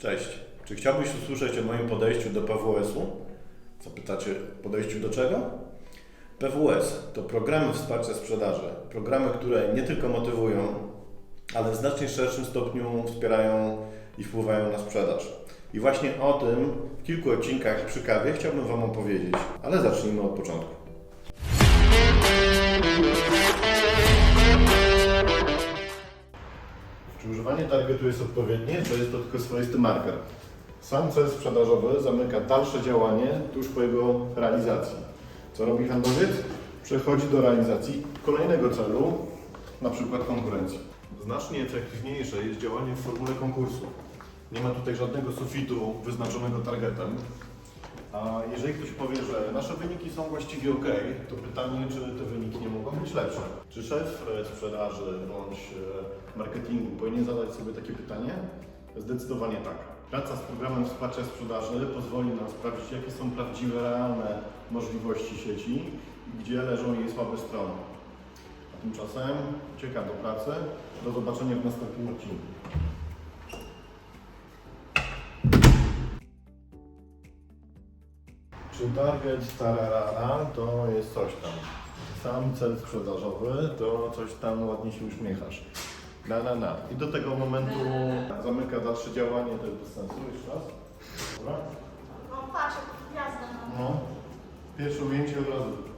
Cześć. Czy chciałbyś usłyszeć o moim podejściu do PWS-u? Zapytacie, podejściu do czego? PWS to programy wsparcia sprzedaży. Programy, które nie tylko motywują, ale w znacznie szerszym stopniu wspierają i wpływają na sprzedaż. I właśnie o tym w kilku odcinkach przy kawie chciałbym Wam opowiedzieć, ale zacznijmy od początku. Używanie targetu jest odpowiednie? To jest to tylko swoisty marker. Sam cel sprzedażowy zamyka dalsze działanie tuż po jego realizacji. Co robi handlowiec? Przechodzi do realizacji kolejnego celu, na przykład konkurencji. Znacznie efektywniejsze jest działanie w formule konkursu. Nie ma tutaj żadnego sufitu wyznaczonego targetem. A jeżeli ktoś powie, że nasze wyniki są właściwie ok, to pytanie, czy te wyniki nie mogą być lepsze? Czy szef e, sprzedaży bądź e, marketingu powinien zadać sobie takie pytanie? Zdecydowanie tak. Praca z programem wsparcia sprzedaży pozwoli nam sprawdzić, jakie są prawdziwe, realne możliwości sieci i gdzie leżą jej słabe strony. A tymczasem uciekam do pracy. Do zobaczenia w następnym odcinku. Czy target tararara to jest coś tam. Sam cel sprzedażowy to coś tam ładnie się uśmiechasz. Na, na, na. I do tego momentu zamyka dalsze działanie, to jest bez sensu. Jeszcze raz. Dobra? No patrz, jak gwiazda mam. No. Pierwsze ujęcie od razu.